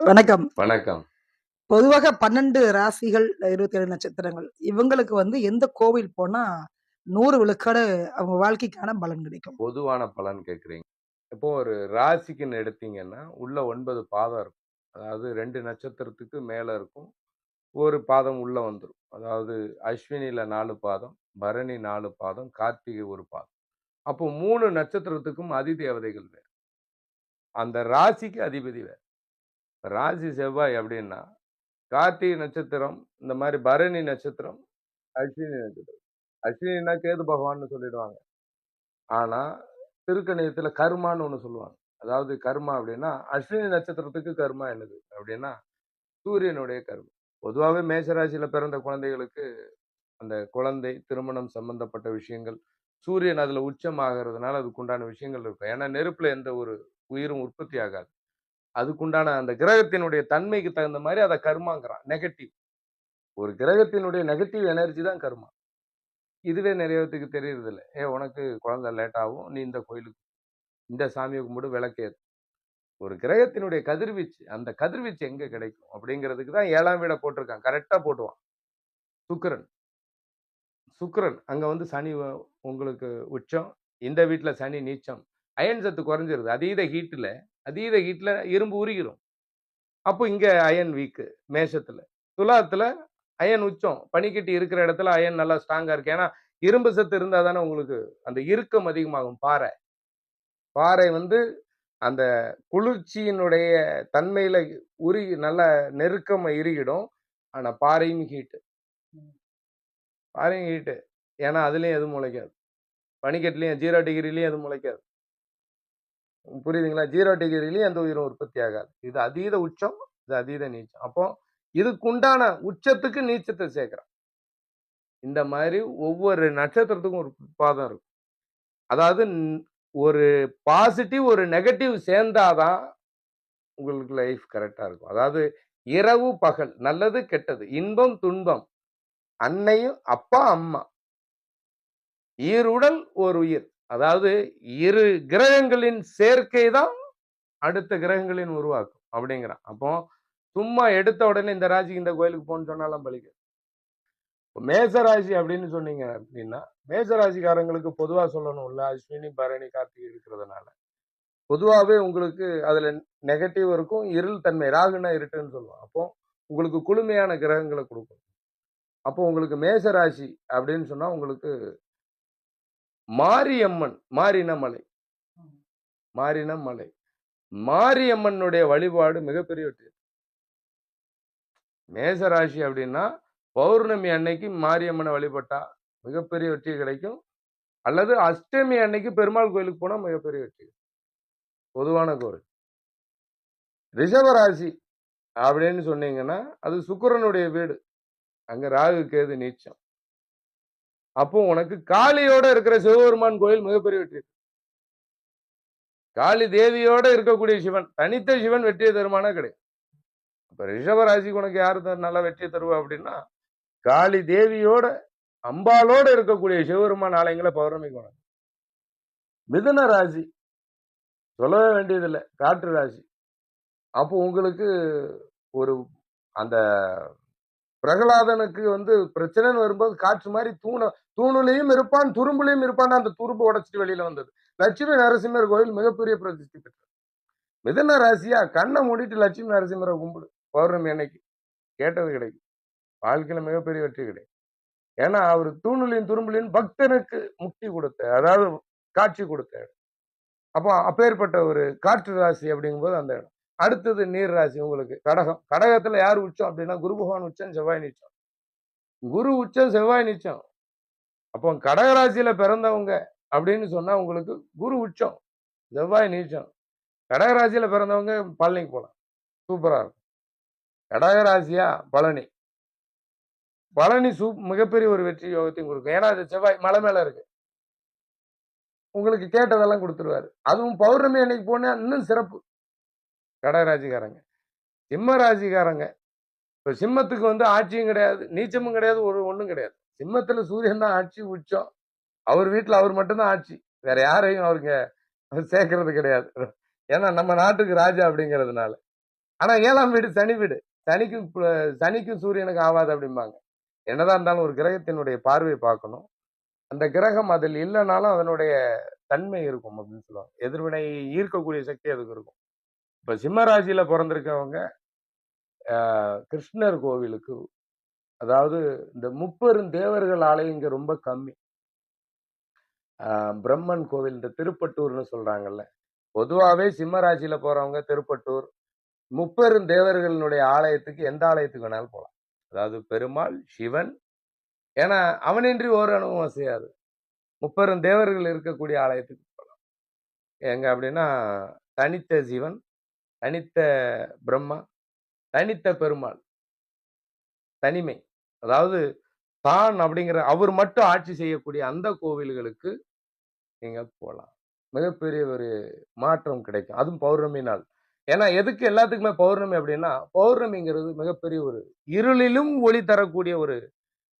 வணக்கம். வணக்கம். பொதுவாக பன்னெண்டு ராசிகள் இருபத்தி ஏழு நட்சத்திரங்கள். இவங்களுக்கு வந்து எந்த கோவில் போனா நூறு விழுக்காடு அவங்க வாழ்க்கைக்கான பலன் கிடைக்கும். பொதுவான பலன் கேட்குறீங்க. இப்போ ஒரு ராசிக்குன்னு எடுத்தீங்கன்னா உள்ள ஒன்பது பாதம் இருக்கும். அதாவது ரெண்டு நட்சத்திரத்துக்கு மேலே இருக்கும். ஒரு பாதம் உள்ள வந்துடும் அதாவது அஸ்வினியில் நாலு பாதம் பரணி நாலு பாதம் கார்த்திகை ஒரு பாதம். அப்போ மூணு நட்சத்திரத்துக்கும் அதிதேவதைகள் வேறு. அந்த ராசிக்கு அதிபதி வேறு. ராசி செவ்வாய் அப்படின்னா கார்த்திகை நட்சத்திரம் இந்த மாதிரி பரணி நட்சத்திரம் அஸ்வினி நட்சத்திரம். அஸ்வினினா கேது பகவான்னு சொல்லிடுவாங்க. ஆனால் திருக்கணியத்தில் கர்மான்னு ஒன்று சொல்லுவாங்க. அதாவது கர்மா அப்படின்னா அஸ்வினி நட்சத்திரத்துக்கு கர்மா என்னது? அப்படின்னா சூரியனுடைய கர்மா. பொதுவாகவே மேஷராசியில பிறந்த குழந்தைகளுக்கு அந்த குழந்தை திருமணம் சம்பந்தப்பட்ட விஷயங்கள் சூரியன் அதுல உச்சமாகிறதுனால அதுக்குண்டான விஷயங்கள் இருக்கும். ஏன்னா நெருப்பில் எந்த ஒரு உயிரும் உற்பத்தி ஆகாது. அதுக்குண்டான அந்த கிரகத்தினுடைய தன்மைக்கு தகுந்த மாதிரி அதை கர்மாங்கிறான். நெகட்டிவ் ஒரு கிரகத்தினுடைய நெகட்டிவ் எனர்ஜி தான் கர்மா. இதுவே நிறைய பேத்துக்கு தெரியறது இல்லை ஏ உனக்கு குழந்தை லேட்டாகும் நீ இந்த கோயிலுக்கு இந்த சாமியை கும்பிடு விளக்கேது ஒரு கிரகத்தினுடைய கதிர்வீச்சு அந்த கதிர்வீச்சு எங்கே கிடைக்கும்? அப்படிங்கிறதுக்கு தான் ஏழாம் வீடை போட்டிருக்கான். கரெக்டாக போட்டுவான். சுக்கரன். சுக்கரன் அங்கே வந்து சனி உங்களுக்கு உச்சம். இந்த வீட்டில் சனி நீச்சம். அயன் சத்து குறைஞ்சிருது. அதீத ஹீட்டில் அதீத ஹீட்டில் இரும்பு உருகிரும். அப்போ இங்க அயன் வீக்கு மேஷத்துல. துலாத்துல அயன் உச்சம். பனிக்கட்டி இருக்கிற இடத்துல அயன் நல்லா ஸ்ட்ராங்கா இருக்கு. ஏன்னா இரும்பு சத்து இருந்தா தானே உங்களுக்கு அந்த இறுக்கம் அதிகமாகும் பாறை. பாறை வந்து அந்த குளிர்ச்சியினுடைய தன்மையில உருகி நல்ல நெருக்கமா இறுகிடும். ஆனா பாறையும் ஹீட்டு பாறையும் ஹீட்டு ஏன்னா அதுலயும் எதுவும் முளைக்காது. பனிக்கட்டுலயும் ஜீரோ டிகிரிலயும் எதுவும் முளைக்காது. புரியுதுங்களா? ஜீரோ டிகிரிலையும் எந்த உயிரும் உற்பத்தி ஆகாது. இது அதீத உச்சம் இது அதீத நீச்சம். அப்போ இதுக்குண்டான உச்சத்துக்கு நீச்சத்தை சேர்க்கிறான் இந்த மாதிரி ஒவ்வொரு நட்சத்திரத்துக்கும் ஒரு பாதம் இருக்கும். அதாவது ஒரு பாசிட்டிவ் ஒரு நெகட்டிவ் சேர்ந்தாதான் உங்களுக்கு லைஃப் கரெக்டாக இருக்கும். அதாவது இரவு பகல் நல்லது கெட்டது இன்பம் துன்பம் அன்னையும் அப்பா அம்மா. ஈருடல் ஒரு உயிர். அதாவது இரு கிரகங்களின் சேர்க்கை தான் அடுத்த கிரகங்களின் உருவாக்கும் அப்படிங்கிறான். அப்போ சும்மா எடுத்த உடனே இந்த ராசிக்கு இந்த கோயிலுக்கு போன்னு சொன்னாலும் பலிக்க மேசராசி அப்படின்னு சொன்னீங்க அப்படின்னா மேசராசிக்காரங்களுக்கு சொல்லணும் சொல்லணும்ல அஸ்வினி பரணி கார்த்திகை இருக்கிறதுனால. பொதுவாகவே உங்களுக்கு அதில் நெகட்டிவ் இருக்கும் இருள் தன்மை ராகுனா இருட்டுன்னு சொல்லுவோம் அப்போ உங்களுக்கு குளுமையான கிரகங்களை கொடுக்கும். அப்போ உங்களுக்கு மேசராசி அப்படின்னு சொன்னால் உங்களுக்கு மாரியம்மன் மாரின மலை மாரின மலை மாரியம்மனுடைய வழிபாடு மிகப்பெரிய வெற்றி. மேசராசி அப்படின்னா பௌர்ணமி அன்னைக்கு மாரியம்மனை வழிபட்டா மிகப்பெரிய வெற்றி கிடைக்கும். அல்லது அஷ்டமி அன்னைக்கு பெருமாள் கோயிலுக்கு போனா மிகப்பெரிய வெற்றி. பொதுவான கோவில். ரிஷபராசி அப்படின்னு சொன்னீங்கன்னா அது சுக்கிரனுடைய வீடு. அங்க ராகு கேது நீச்சம். அப்போ உனக்கு காளியோட இருக்கிற சிவபெருமான் கோயில் மிகப்பெரிய வெற்றி. காளி தேவியோட இருக்கக்கூடிய சிவன் தனித்த சிவன் வெற்றியை தருமானா கிடையாது. இப்ப ரிஷபராசிக்கு உனக்கு யாரு நல்லா வெற்றியை தருவா அப்படின்னா காளி தேவியோட அம்பாலோட இருக்கக்கூடிய சிவபெருமான் ஆலயங்களை பௌர்ணமிக்கு உனக்கு மிதுன ராசி சொல்லவே வேண்டியதில்லை காற்று ராசி. அப்போ உங்களுக்கு ஒரு அந்த பிரகலாதனுக்கு வந்து பிரச்சனைன்னு வரும்போது காற்று மாதிரி தூண தூணுலையும் இருப்பான் துரும்புலையும் இருப்பான். அந்த துரும்பு உடைச்சிட்டு வெளியில வந்தது. லட்சுமி நரசிம்மர் கோயில் மிகப்பெரிய பிரதிஷ்டி பெற்றது. மிதன ராசியா கண்ணை மூடிட்டு லட்சுமி நரசிம்மரை கும்பிடு. பௌர்ணமி அன்னைக்கு கேட்டது கிடைக்கும். வாழ்க்கையில மிகப்பெரிய வெற்றி கிடைக்கும். ஏன்னா அவர் தூணுலையும் துரும்புலையும் பக்தனுக்கு முக்தி கொடுத்த அதாவது காட்சி கொடுத்த இடம். அப்போ அப்பேற்பட்ட ஒரு காற்று ராசி அப்படிங்கும்போது அந்த இடம். அடுத்தது நீர் ராசி உங்களுக்கு. கடகம். கடகத்துல யார் உச்சம் அப்படின்னா குரு பகவான் உச்சம் செவ்வாய் நீச்சம். குரு உச்சம் செவ்வாய் நீச்சம். அப்போ கடகராசியில் பிறந்தவங்க அப்படின்னு சொன்னா உங்களுக்கு குரு உச்சம் செவ்வாய் நீச்சம். கடகராசியில் பிறந்தவங்க பழனிக்கு போகலாம் சூப்பரா இருக்கும். கடகராசியா? பழனி. பழனி சூப் மிகப்பெரிய ஒரு வெற்றி யோகத்தையும் கொடுக்கும். ஏன்னா அது செவ்வாய் மலை மேல இருக்கு. உங்களுக்கு கேட்டதெல்லாம் கொடுத்துருவாரு. அதுவும் பௌர்ணமி அன்னைக்கு போனா இன்னும் சிறப்பு. கடகராசிக்காரங்க. சிம்ம ராசிக்காரங்க. இப்போ சிம்மத்துக்கு வந்து ஆட்சியும் கிடையாது நீச்சமும் கிடையாது ஒரு ஒன்றும் கிடையாது. சிம்மத்துல சூரியன் தான் ஆட்சி உச்சம் அவர் வீட்டில் அவர் மட்டும்தான் ஆட்சி. வேற யாரையும் அவருக்கு சேர்க்கறது கிடையாது. ஏன்னா நம்ம நாட்டுக்கு ராஜா அப்படிங்கிறதுனால. ஆனா ஏழாம் வீடு சனி வீடு. சனிக்கும் சனிக்கும் சூரியனுக்கு ஆகாது அப்படிம்பாங்க. என்னதான் இருந்தாலும் ஒரு கிரகத்தினுடைய பார்வையை பார்க்கணும். அந்த கிரகம் அதில் இல்லைனாலும் அதனுடைய தன்மை இருக்கும் அப்படின்னு சொல்லுவாங்க. எதிர்வினை ஈர்க்கக்கூடிய சக்தி அதுக்கு இருக்கும். இப்போ சிம்மராசியில் பிறந்திருக்கவங்க கிருஷ்ணர் கோவிலுக்கு அதாவது இந்த முப்பெரும் தேவர்கள் ஆலயம் இங்க ரொம்ப கம்மி. பிரம்மன் கோவில் இந்த திருப்பட்டூர்னு சொல்றாங்கல்ல. பொதுவாகவே சிம்மராசியில போறவங்க திருப்பட்டூர் முப்பெரும் தேவர்களினுடைய ஆலயத்துக்கு எந்த ஆலயத்துக்கு வேணாலும் போகலாம் அதாவது பெருமாள் சிவன் ஏன்னா அவனின்றி ஒரு அனுபவம் செய்யாது. முப்பெரும் தேவர்கள் இருக்கக்கூடிய ஆலயத்துக்கு போகலாம் எங்க அப்படின்னா தனித்த சிவன் தனித்த பிரம்மா தனித்த பெருமாள். தனிமை. அதாவது தான் அப்படிங்கிற அவர் மட்டும் ஆட்சி செய்யக்கூடிய அந்த கோவில்களுக்கு நீங்கள் போகலாம் மிகப்பெரிய ஒரு மாற்றம் கிடைக்கும். அதுவும் பௌர்ணமி நாள். ஏன்னா எதுக்கு எல்லாத்துக்குமே பௌர்ணமி அப்படின்னா பௌர்ணமிங்கிறது மிகப்பெரிய ஒரு இருளிலும் ஒளி தரக்கூடிய ஒரு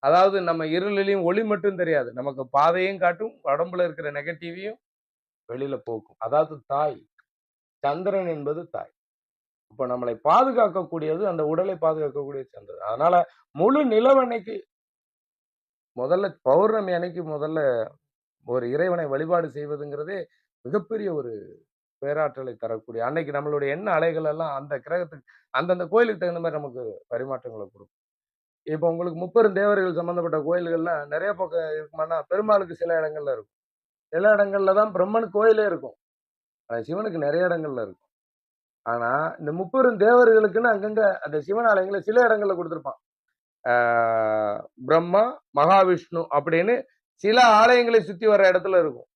அதாவது நம்ம இருளிலையும் ஒளி மட்டும் தெரியாது. நமக்கு பாதையும் காட்டும் உடம்புல இருக்கிற நெகட்டிவையும் வெளியில போக்கும். அதாவது தாய். சந்திரன் என்பது தாய். இப்ப நம்மளை பாதுகாக்கக்கூடியது அந்த உடலை பாதுகாக்கக்கூடிய சந்திரன் அதனால முழு நிலவன்னைக்கு முதல்ல பௌர்ணமி அன்னைக்கு முதல்ல ஒரு இறைவனை வழிபாடு செய்வதுங்கிறதே மிகப்பெரிய ஒரு பேராற்றலை தரக்கூடிய அன்னைக்கு நம்மளுடைய எண்ண அலைகள் எல்லாம் அந்த கிரகத்துக்கு அந்தந்த கோயிலுக்கு தகுந்த மாதிரி நமக்கு பரிமாற்றங்களை கொடுக்கும். இப்போ உங்களுக்கு முப்பெரும் தேவர்கள் சம்பந்தப்பட்ட கோயில்கள்லாம் நிறைய பக்கம் இருக்குமானா பெருமாளுக்கு சில இடங்கள்ல இருக்கும். சில இடங்கள்ல தான் பிரம்மன் கோயிலே இருக்கும். சிவனுக்கு நிறைய இடங்கள்ல இருக்கும். ஆனா இந்த முப்பெரும் தேவர்களுக்குன்னு அங்கங்க அந்த சிவனாலயங்களை சில இடங்கள்ல கொடுத்துருப்பான். பிரம்மா மகாவிஷ்ணு அப்படின்னு சில ஆலயங்களை சுத்தி வர இடத்துல இருக்கும்.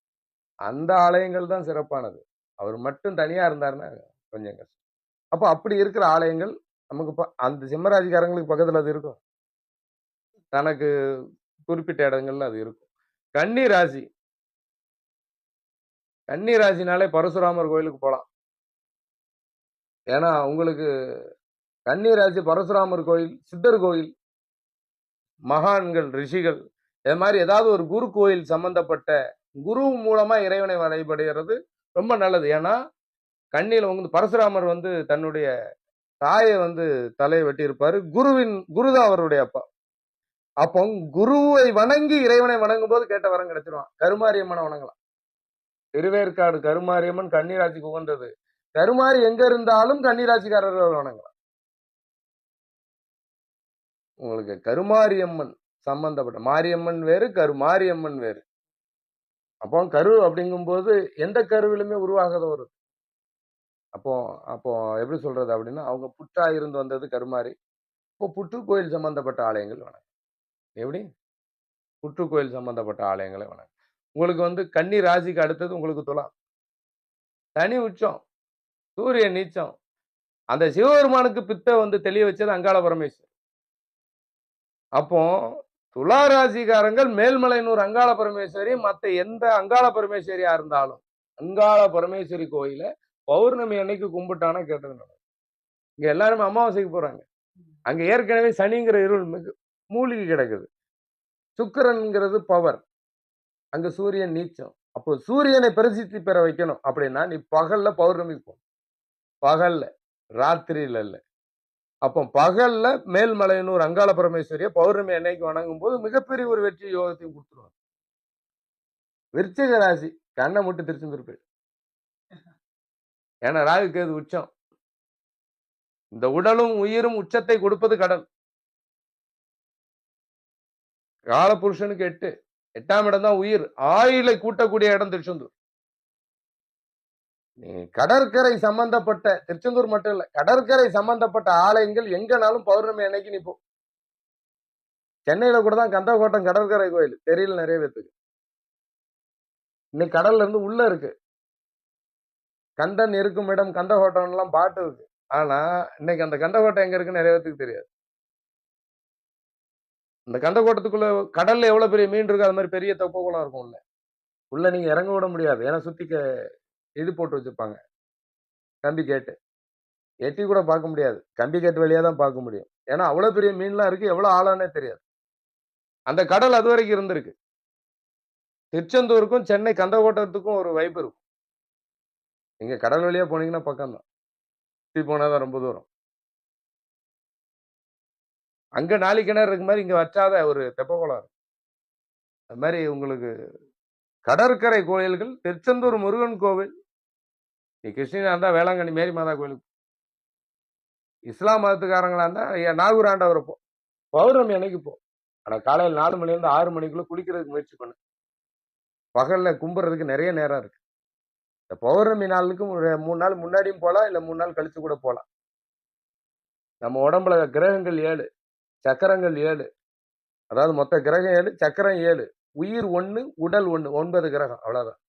அந்த ஆலயங்கள் தான் சிறப்பானது. அவர் மட்டும் தனியா இருந்தாருன்னா கொஞ்சம் கஷ்டம். அப்போ அப்படி இருக்கிற ஆலயங்கள் நமக்கு ப- அந்த சிம்மராஜிக்காரங்களுக்கு பக்கத்துல அது இருக்கும். தனக்கு குறிப்பிட்ட இடங்கள்ல அது இருக்கும். கன்னி ராசி. கன்னி ராசினாலே பரசுராமர் கோயிலுக்கு போகலாம் ஏன்னா உங்களுக்கு கன்னிராசி பரசுராமர் கோயில் சித்தர் கோயில் மகான்கள் ரிஷிகள் இது மாதிரி ஏதாவது ஒரு குரு கோயில் சம்பந்தப்பட்ட குரு மூலமாக இறைவனை வழிபடுகிறது ரொம்ப நல்லது. ஏன்னா கண்ணியில் வந்து பரசுராமர் வந்து தன்னுடைய தாயை வந்து தலையை வெட்டியிருப்பார். குருவின் குருதான் அவருடைய அப்பா. அப்போ குருவை வணங்கி இறைவனை வணங்கும் போது கேட்ட வரம் கிடைச்சிருவான் கருமாரியம்மனை வணங்கலாம். திருவேற்காடு கருமாரியம்மன் கன்னிராசிக்கு உகந்தது. கருமாரி எங்க இருந்தாலும் கன்னிராசிக்காரர்கள் வணங்கலாம். உங்களுக்கு கருமாரியம்மன் சம்பந்தப்பட்ட மாரியம்மன் வேறு கருமாரியம்மன் வேறு. அப்போ கரு அப்படிங்கும்போது எந்த கருவிலுமே உருவாகாத ஒரு அப்போ அப்போ எப்படி சொல்றது அப்படின்னா அவங்க புற்றா இருந்து வந்தது கருமாரி. இப்போ புற்று கோயில் சம்பந்தப்பட்ட ஆலயங்கள் வணக்கம் எப்படி? புற்று கோயில் சம்பந்தப்பட்ட ஆலயங்களை வணக்கம் உங்களுக்கு வந்து கன்னி ராசிக்கு அடுத்தது உங்களுக்கு துலாம். தனி உச்சம். சூரிய நீச்சம். அந்த சிவபெருமானுக்கு பித்த வந்து தெளிய வச்சது அங்காள பரமேஸ்வர். அப்போ துலா ராசிக்காரங்கள் மேல்மலையனூர் அங்காள பரமேஸ்வரி மத்த எந்த அங்காள பரமேஸ்வரியா இருந்தாலும் அங்காள பரமேஸ்வரி கோயில பௌர்ணமி அன்னைக்கு கும்பிட்டானா கேட்டது நடக்கும். இங்க எல்லாருமே அமாவாசைக்கு போறாங்க. அங்க ஏற்கனவே சனிங்கிற இருள் மிகு மூலிகை கிடக்குது. சுக்கிரன்ங்கிறது பவர். அங்க சூரியன் நீச்சம். அப்போ சூரியனை பிரசித்தி பெற வைக்கணும் அப்படின்னா நீ பகல்ல பௌர்ணமிக்கு போகணும். பகல்ல ராத்திரியில இல்ல அப்போ பகல்ல மேல்மலையனூர் அங்காள பரமேஸ்வரிய பௌர்ணமி அன்னைக்கு வணங்கும் போது மிகப்பெரிய ஒரு வெற்றி யோகத்தையும் கொடுத்துருவாங்க. விருச்சிக ராசி கண்ணை மட்டும் திருச்செந்தூர் ஏன்னா ராகு கேது உச்சம். இந்த உடலும் உயிரும் உச்சத்தை கொடுப்பது கடல் காலபுருஷனுக்கு எட்டு. எட்டாம் இடம் தான் உயிர். ஆயிலை கூட்டக்கூடிய இடம் திருச்செந்தூர். கடற்கரை சம்பந்தப்பட்ட திருச்செந்தூர் மட்டும் இல்ல கடற்கரை சம்பந்தப்பட்ட ஆலயங்கள் எங்கனாலும் பௌர்ணமி அன்னைக்கு நிற்போம் சென்னையில கூட தான் கந்தகோட்டம் கடற்கரை கோயில் தெரியல நிறைய பேத்துக்கு. இன்னைக்கு கடல்ல இருந்து உள்ள இருக்கு. கந்தன் இருக்கும் இடம் கந்தகோட்டம் எல்லாம் பாட்டு இருக்கு. ஆனா இன்னைக்கு அந்த கந்தகோட்டம் எங்க இருக்குன்னு நிறைய பேத்துக்கு தெரியாது. இந்த கந்தகோட்டத்துக்குள்ள கடல்ல எவ்வளவு பெரிய மீன் இருக்கு அது மாதிரி பெரிய தொப்பகுளம் இருக்கும் உள்ள உள்ள நீங்க இறங்க விட முடியாது. ஏன்னா சுத்திக்க இது போட்டு வச்சுருப்பாங்க கம்பி கேட்டு. எட்டி கூட பார்க்க முடியாது. கம்பி கேட்டு வழியாக தான் பார்க்க முடியும். ஏன்னா அவ்வளோ பெரிய மீன்லாம் இருக்குது எவ்வளோ ஆளானே தெரியாது. அந்த கடல் அது வரைக்கும் இருந்திருக்கு. திருச்செந்தூருக்கும் சென்னை கந்தகோட்டத்துக்கும் ஒரு வைப்பு இருக்கும். நீங்கள் கடல் வழியாக போனீங்கன்னா பக்கம் தான். போனால் தான் ரொம்ப தூரம். அங்கே நாலு கிணறு இருக்கு மாதிரி இங்கே வச்சாத ஒரு தெப்பக்குளம் இருக்கும் அது மாதிரி உங்களுக்கு கடற்கரை கோயில்கள் திருச்செந்தூர் முருகன் கோவில் நீ கிருஷ்ணனா இருந்தால் வேளாங்கண்ணி மேரி மாதா கோயிலுக்கு இஸ்லாம் மதத்துக்காரங்களாக இருந்தால் நாகூர் ஆண்டவர் போ. பௌர்ணமி அன்னைக்கு போ. ஆனால் காலையில் நாலு மணிலேருந்து ஆறு மணிக்குள்ளே குளிக்கிறதுக்கு முயற்சி பண்ணு. பகலில் கும்புறதுக்கு நிறைய நேரம் இருக்கு. இந்த பௌர்ணமி நாளுக்கு மூணு நாள் முன்னாடியும் போகலாம் இல்லை மூணு நாள் கழித்து கூட போகலாம் நம்ம உடம்புல கிரகங்கள் ஏழு சக்கரங்கள் ஏழு. அதாவது மொத்த கிரகம் ஏழு சக்கரம் ஏழு. உயிர் ஒன்று உடல் ஒன்று ஒன்பது கிரகம் அவ்வளோதான்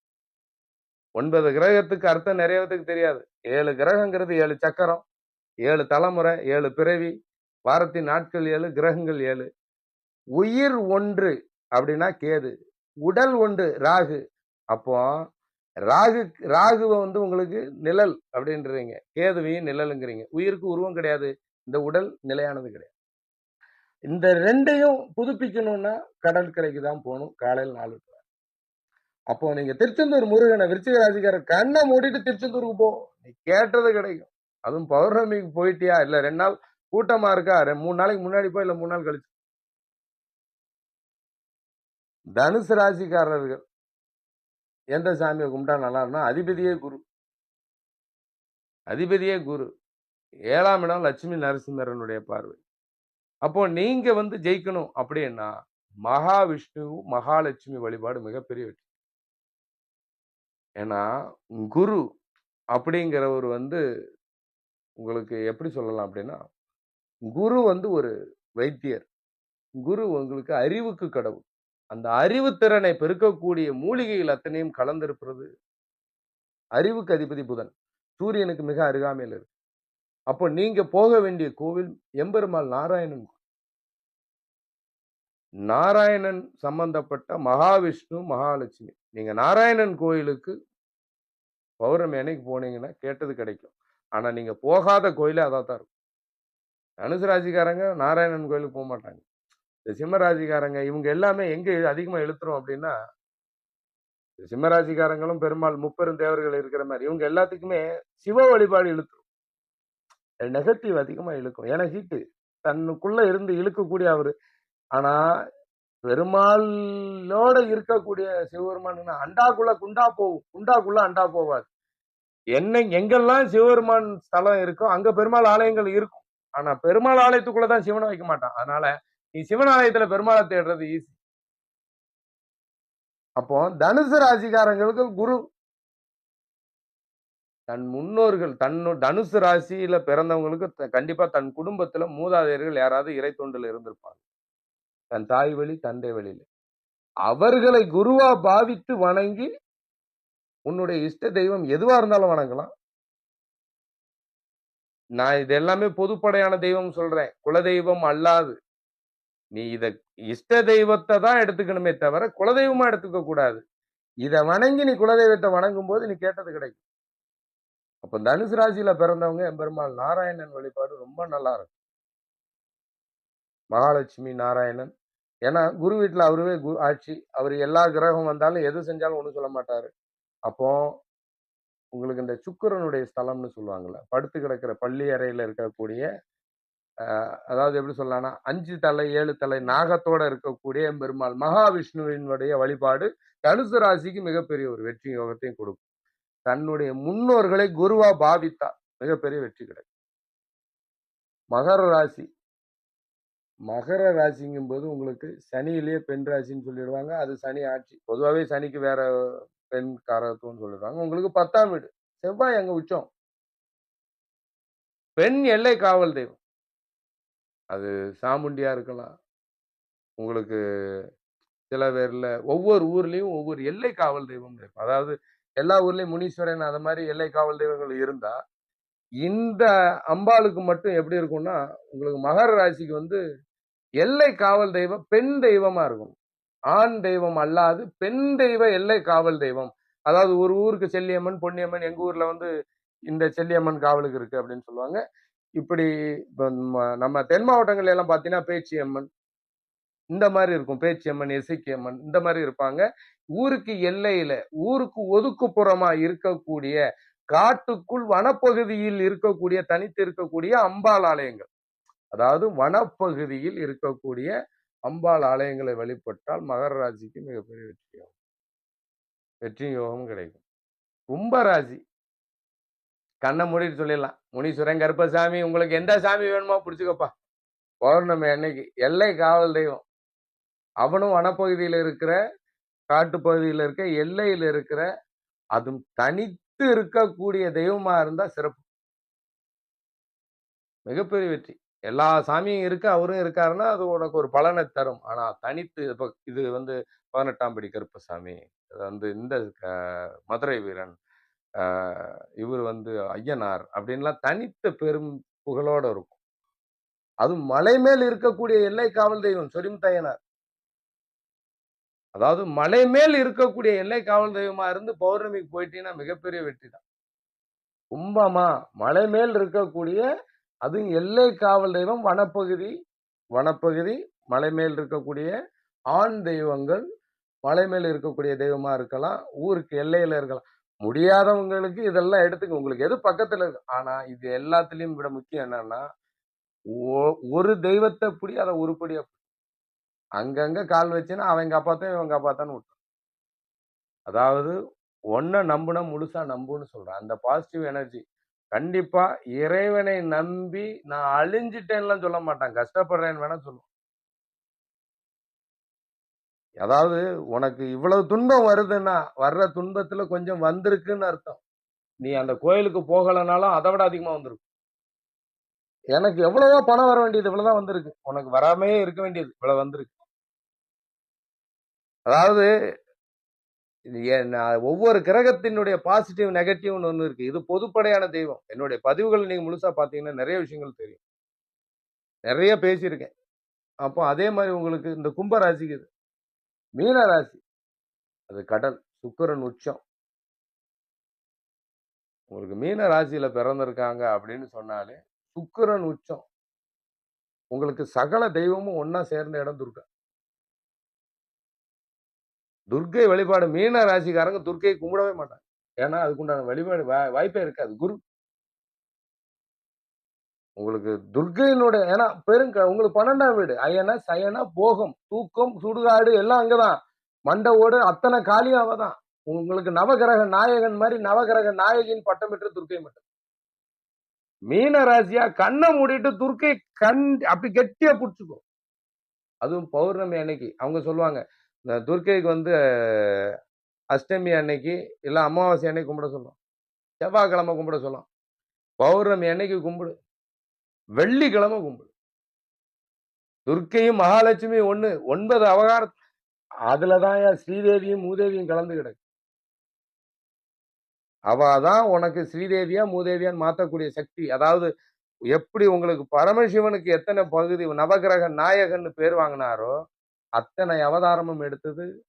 ஒன்பது கிரகத்துக்கு அர்த்தம் நிறைய பேத்துக்கு தெரியாது. ஏழு கிரகங்கிறது ஏழு சக்கரம் ஏழு தலைமுறை ஏழு பிறவி வாரத்தின் நாட்கள் ஏழு கிரகங்கள் ஏழு. உயிர் ஒன்று அப்படின்னா கேது உடல் ஒன்று ராகு. அப்போ ராகு ராகுவை வந்து உங்களுக்கு நிழல் அப்படின்றீங்க. கேதுவையும் நிழலுங்கிறீங்க. உயிருக்கு உருவம் கிடையாது. இந்த உடல் நிலையானது கிடையாது. இந்த ரெண்டையும் புதுப்பிக்கணும்னா கடற்கரைக்கு தான் போகணும். காலையில் நாலு. அப்போ நீங்க திருச்செந்தூர் முருகனை விருச்சிக ராசிக்காரர் கண்ணை மூடிட்டு திருச்செந்தூருக்கு போ. நீ கேட்டது கிடைக்கும். அதுவும் பௌர்ணமிக்கு போயிட்டியா? இல்ல ரெண்டு நாள் கூட்டமா இருக்கா? மூணு நாளைக்கு முன்னாடி போய் இல்ல மூணு நாள் கழிச்சு? தனுசு ராசிக்காரர்கள். எந்த சாமியை கும்பிட்டா நல்லா இருந்தா அதிபதியே குரு. அதிபதியே குரு. ஏழாம் இடம் லட்சுமி நரசிம்மரனுடைய பார்வை. அப்போ நீங்க வந்து ஜெயிக்கணும் அப்படின்னா மகாவிஷ்ணு மகாலட்சுமி வழிபாடு மிகப்பெரிய வெற்றி. ஏன்னா குரு அப்படிங்கிறவர் வந்து உங்களுக்கு எப்படி சொல்லலாம் அப்படின்னா குரு வந்து ஒரு வைத்தியர். குரு உங்களுக்கு அறிவுக்கு கடவுள். அந்த அறிவு திறனை பெருக்கக்கூடிய மூலிகைகள் அத்தனையும் கலந்திருப்பது அறிவுக்கு அதிபதி புதன். சூரியனுக்கு மிக அருகாமையில் இருக்கு. அப்போ நீங்க போக வேண்டிய கோவில் எம்பெருமாள் நாராயணன் நாராயணன் சம்பந்தப்பட்ட மகாவிஷ்ணு மகாலட்சுமி. நீங்கள் நாராயணன் கோயிலுக்கு பௌர்ணமி அன்னைக்கு போனீங்கன்னா கேட்டது கிடைக்கும். ஆனால் நீங்கள் போகாத கோயிலே அதான் தான் இருக்கும். தனுசு ராசிக்காரங்க நாராயணன் கோயிலுக்கு போக மாட்டாங்க. இந்த சிம்மராசிக்காரங்க இவங்க எல்லாமே எங்கே அதிகமாக எழுத்துறோம் அப்படின்னா இந்த சிம்ம பெருமாள் முப்பெரும் தேவர்கள் இருக்கிற மாதிரி இவங்க எல்லாத்துக்குமே சிவ வழிபாடு இழுத்துரும். நெகட்டிவ் அதிகமாக இழுக்கும். ஏன்னா ஹீட்டு தன்னுக்குள்ளே இருந்து இழுக்கக்கூடிய அவர். ஆனால் பெருமாளோட இருக்கக்கூடிய சிவபெருமான் அண்டாக்குள்ள குண்டா போகும் குண்டாக்குள்ள அண்டா போவாது என்ன எங்கெல்லாம் சிவபெருமான் ஸ்தலம் இருக்கோ அங்க பெருமாள் ஆலயங்கள் இருக்கும். ஆனா பெருமாள் ஆலயத்துக்குள்ளதான் சிவனை வைக்க மாட்டான். அதனால நீ சிவன் ஆலயத்துல பெருமாளை தேடுறது ஈஸி அப்போ தனுசு ராசிக்காரங்களுக்கு குரு. தன் முன்னோர்கள் தன்னு தனுசு ராசியில பிறந்தவங்களுக்கு த- கண்டிப்பா தன் குடும்பத்துல மூதாதையர்கள் யாராவது இறை தொண்டில் இருந்திருப்பாங்க. தன் தாய் வழி தந்தை வழியில. அவர்களை குருவா பாவித்து வணங்கி உன்னுடைய இஷ்ட தெய்வம் எதுவா இருந்தாலும் வணங்கலாம். நான் இது எல்லாமே பொதுப்படையான தெய்வம் சொல்றேன். குலதெய்வம் அல்லாது. நீ இத இஷ்ட தெய்வத்தை தான் எடுத்துக்கணுமே தவிர குலதெய்வமா எடுத்துக்க கூடாது. இதை வணங்கி நீ குலதெய்வத்தை வணங்கும் போது நீ கேட்டது கிடைக்கும். அப்ப தனுசு ராசியில பிறந்தவங்க எம்பெருமாள் நாராயணன் வழிபாடு ரொம்ப நல்லா இருக்கும். மகாலட்சுமி நாராயணன் ஏன்னா குரு வீட்டில் அவருவே குரு ஆட்சி. அவர் எல்லா கிரகம் வந்தாலும் எது செஞ்சாலும் ஒன்றும் சொல்ல மாட்டார். அப்போ உங்களுக்கு இந்த சுக்கிரனுடைய ஸ்தலம்னு சொல்லுவாங்கள்ல படுத்து கிடக்கிற பள்ளி அறையில் இருக்கக்கூடிய அதாவது எப்படி சொல்லலாம்னா அஞ்சு தலை ஏழு தலை நாகத்தோட இருக்கக்கூடிய பெருமாள் மகாவிஷ்ணுவினுடைய வழிபாடு தனுசு ராசிக்கு மிகப்பெரிய ஒரு வெற்றி யோகத்தையும் கொடுக்கும். தன்னுடைய முன்னோர்களை குருவா பாவித்தா மிகப்பெரிய வெற்றி கிடைக்கும். மகர ராசி மகர ராசிங்கும் போது உங்களுக்கு சனியிலேயே பெண் ராசின்னு சொல்லிடுவாங்க. அது சனி ஆட்சி. பொதுவாகவே சனிக்கு வேற பெண் காரத்துவம்னு சொல்லிடுவாங்க. உங்களுக்கு பத்தாம் வீடு. செவ்வாய் அங்கே உச்சம். பெண் எல்லை காவல் தெய்வம். அது சாமுண்டியா இருக்கலாம். உங்களுக்கு சில பேர்ல ஒவ்வொரு ஊர்லயும் ஒவ்வொரு எல்லை காவல் தெய்வம் இருக்கும். அதாவது எல்லா ஊர்லயும் முனீஸ்வரன் அது மாதிரி எல்லை காவல் தெய்வங்கள் இருந்தா இந்த அம்பாளுக்கு மட்டும் எப்படி இருக்கும்னா உங்களுக்கு மகர ராசிக்கு வந்து எல்லை காவல் தெய்வம் பெண் தெய்வமா இருக்கும். ஆண் தெய்வம் அல்லாது பெண் தெய்வ எல்லை காவல் தெய்வம். அதாவது ஒரு ஊருக்கு செல்லியம்மன் பொன்னியம்மன் எங்க ஊர்ல வந்து இந்த செல்லியம்மன் காவலுக்கு இருக்கு அப்படின்னு சொல்லுவாங்க. இப்படி நம்ம- தென் மாவட்டங்கள் எல்லாம் பாத்தீங்கன்னா பேச்சியம்மன் இந்த மாதிரி இருக்கும். பேச்சியம்மன் எசிக்கியம்மன் இந்த மாதிரி இருப்பாங்க. ஊருக்கு எல்லையில ஊருக்கு ஒதுக்குப்புறமா இருக்கக்கூடிய காட்டுக்குள் வனப்பகுதியில் இருக்கக்கூடிய தனித்து இருக்கக்கூடிய அம்பாள் ஆலயங்கள். அதாவது வனப்பகுதியில் இருக்கக்கூடிய அம்பாள் ஆலயங்களை வழிபட்டால் மகர ராசிக்கு மிகப்பெரிய வெற்றி யோகம் வெற்றி யோகம் கிடைக்கும். கும்பராசி. கண்ணை மூடிட்டு சொல்லிடலாம். முனீஸ்வரன் கருப்பசாமி உங்களுக்கு எந்த சாமி வேணுமோ பிடிச்சிக்கப்பா. பௌர்ணமி அன்னைக்கு எல்லை காவல் தெய்வம். அவனும் வனப்பகுதியில் இருக்கிற காட்டுப்பகுதியில் இருக்க எல்லையில் இருக்கிற அதுவும் தனித்து இருக்கக்கூடிய தெய்வமா இருந்தா சிறப்பு. மிகப்பெரிய வெற்றி. எல்லா சாமியும் இருக்கு அவரும் இருக்காருன்னா அது உனக்கு ஒரு பலனை தரும். ஆனா தனித்து இப்போ இது வந்து பதினெட்டாம் படி கருப்பசாமி அது வந்து இந்த க- மதுரை வீரன் ஆஹ் இவர் வந்து ஐயனார் அப்படின்லாம் தனித்த பெரும் புகழோட இருக்கும். அது மலை மேல் இருக்கக்கூடிய எல்லை காவல் தெய்வம் சொரிம் தையனார். அதாவது மலை மேல் இருக்கக்கூடிய எல்லை காவல் தெய்வமா இருந்து பௌர்ணமிக்கு போயிட்டீங்கன்னா மிகப்பெரிய வெற்றி தான். கும்பமா மலை மேல் இருக்கக்கூடிய அதுவும் எல்லை காவல் தெய்வம் வனப்பகுதி வனப்பகுதி மலை மேல் இருக்கக்கூடிய ஆண் தெய்வங்கள் மலை மேல் இருக்கக்கூடிய தெய்வமா இருக்கலாம் ஊருக்கு எல்லையில இருக்கலாம். முடியாதவங்களுக்கு இதெல்லாம் எடுத்துக்க உங்களுக்கு எது பக்கத்துல இருக்கு? ஆனா இது எல்லாத்துலயும் விட முக்கியம் என்னன்னா ஒ- ஒரு தெய்வத்தை பிடி அதை உருப்படியா அங்கங்கே அங்கங்க கால் வச்சுன்னா அவங்க காப்பாத்தான் இவங்க காப்பாத்தான்னு விட்டான் அதாவது ஒன்ன நம்புனா முழுசா நம்புன்னு சொல்றேன். அந்த பாசிட்டிவ் எனர்ஜி கண்டிப்பா. இறைவனை நம்பி நான் அழிஞ்சிட்டேன்லாம் சொல்ல மாட்டான். கஷ்டப்படுறேன்னு வேணா சொல்லுவோம் அதாவது உனக்கு இவ்வளவு துன்பம் வருதுன்னா வர்ற துன்பத்துல கொஞ்சம் வந்திருக்குன்னு அர்த்தம். நீ அந்த கோயிலுக்கு போகலைனாலும் அதை விட அதிகமா வந்திருக்கும். எனக்கு எவ்வளவோ பணம் வர வேண்டியது இவ்வளவுதான் வந்திருக்கு. உனக்கு வராமே இருக்க வேண்டியது இவ்வளவு வந்திருக்கு. அதாவது ஒவ்வொரு கிரகத்தினுடைய பாசிட்டிவ் நெகட்டிவ்னு ஒன்று இருக்கு. இது பொதுப்படையான தெய்வம். என்னுடைய பதிவுகள் நீங்க முழுசா பார்த்தீங்கன்னா நிறைய விஷயங்கள் தெரியும். நிறைய பேசியிருக்கேன். அப்போ அதே மாதிரி உங்களுக்கு இந்த கும்ப ராசிக்கு இது. மீன ராசி. அது கடல் சுக்கிரன் உச்சம். உங்களுக்கு மீன ராசியில பிறந்திருக்காங்க அப்படின்னு சொன்னாலே சுக்கிரன் உச்சம். உங்களுக்கு சகல தெய்வமும் ஒன்றா சேர்ந்த இடம் துர்கா. துர்க்கை வழிபாடு மீன ராசிக்காரங்க துர்க்கையை கும்பிடவே மாட்டாங்க. ஏன்னா அதுக்குண்டான வழிபாடு வாய்ப்பே இருக்காது. குரு. உங்களுக்கு துர்க்கையினுடைய ஏன்னா பெருங்க உங்களுக்கு பன்னெண்டாம் வீடு. ஐயனா சயனா போகம் தூக்கம் சுடுகாடு எல்லாம் அங்கதான். மண்டை ஓடு அத்தனை காலியும் அவதான் உங்களுக்கு நவகிரக நாயகன் மாதிரி நவகிரக நாயகின் பட்டம் பெற்ற துர்க்கை மட்டும். மீன ராசியா கண்ணை மூடிட்டு துர்க்கை கண் அப்படி கெட்டியா புடிச்சுக்கும். அதுவும் பௌர்ணமி அன்னைக்கு. அவங்க சொல்லுவாங்க இந்த துர்க்கைக்கு வந்து அஷ்டமி அன்னைக்கு இல்லை அமாவாசை அன்னைக்கு கும்பிட சொல்லும். செவ்வாய்க்கிழமை கும்பிட சொல்லும். பௌர்ணமி அன்னைக்கு கும்பிடு. வெள்ளிக்கிழமை கும்பிடு. துர்க்கையும் மகாலட்சுமியும் ஒன்று ஒன்பது அவகாரம் அதில் என் ஸ்ரீதேவியும் மூதேவியும் கலந்து கிடக்கு. அவதான் உனக்கு ஸ்ரீதேவியா மூதேவியான்னு மாற்றக்கூடிய சக்தி. அதாவது எப்படி உங்களுக்கு பரமசிவனுக்கு எத்தனை பகுதி நவகிரக நாயகன்னு பேர் வாங்கினாரோ அத்தனை அவதாரமும் எடுத்தது.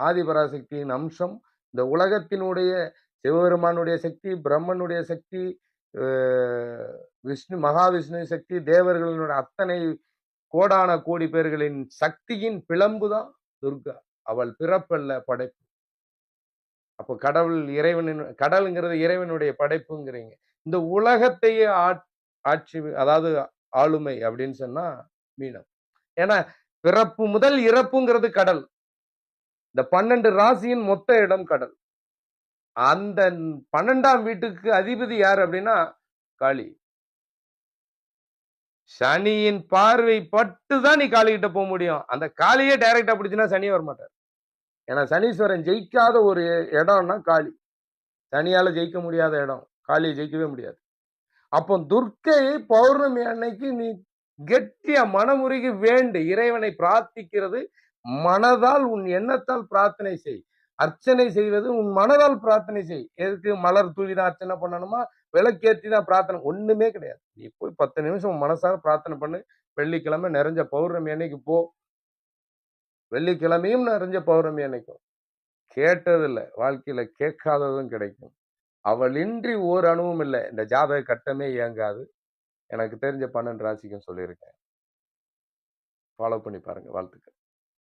ஆதிபராசக்தியின் அம்சம். இந்த உலகத்தினுடைய சிவபெருமானுடைய சக்தி பிரம்மனுடைய சக்தி விஷ்ணு மகாவிஷ்ணு சக்தி தேவர்களினுடைய அத்தனை கோடான கோடி பேர்களின் சக்தியின் பிளம்பு தான் துர்கா. அவள் பிறப்பல்ல படைப்பு. அப்போ கடவுள் இறைவனின் கடலுங்கிறது இறைவனுடைய படைப்புங்கிறீங்க. இந்த உலகத்தையே ஆட்- ஆட்சி அதாவது ஆளுமை அப்படின்னு சொன்னா மீனம். ஏன்னா பிறப்பு முதல் இறப்புங்கிறது கடல். இந்த பன்னெண்டு ராசியின் மொத்த இடம் கடல். அந்த பன்னெண்டாம் வீட்டுக்கு அதிபதி யார் அப்படின்னா காளி. சனியின் பார்வை பட்டு தான் நீ காளி கிட்ட போக முடியும். அந்த காளியே டைரக்டா பிடிச்சுன்னா சனி வர மாட்டார் ஏன்னா சனீஸ்வரன் ஜெயிக்காத ஒரு இடம்னா காளி. சனியால ஜெயிக்க முடியாத இடம். காளியை ஜெயிக்கவே முடியாது. அப்போ துர்க்கை பௌர்ணமி அன்னைக்கு நீ கெட்டியா மனமுருகி வேண்டு இறைவனை பிரார்த்திக்கிறது. மனதால் உன் எண்ணத்தால் பிரார்த்தனை செய். அர்ச்சனை செய்வது உன் மனதால் பிரார்த்தனை செய். எதுக்கு மலர் தூவி தான் அர்ச்சனை பண்ணணுமா? விளக்கேற்றி தான் பிரார்த்தனை. ஒண்ணுமே கிடையாது. நீ போய் பத்து நிமிஷம் உன் மனசார பிரார்த்தனை பண்ணு. வெள்ளிக்கிழமை நிறைஞ்ச பௌர்ணமி அன்னைக்கு போ. வெள்ளிக்கிழமையும் நிறைஞ்ச பௌர்ணமி அன்னைக்கும். கேட்டதில்லை. வாழ்க்கையில கேட்காததும் கிடைக்கும். அவளின்றி ஓர் அணுவும் இல்லை. இந்த ஜாதக கட்டமே இயங்காது. எனக்கு தெரிஞ்ச பன்னெண்டு ராசிக்கும் சொல்லியிருக்கேன். ஃபாலோ பண்ணி பாருங்கள் வாழ்த்துக்கள்.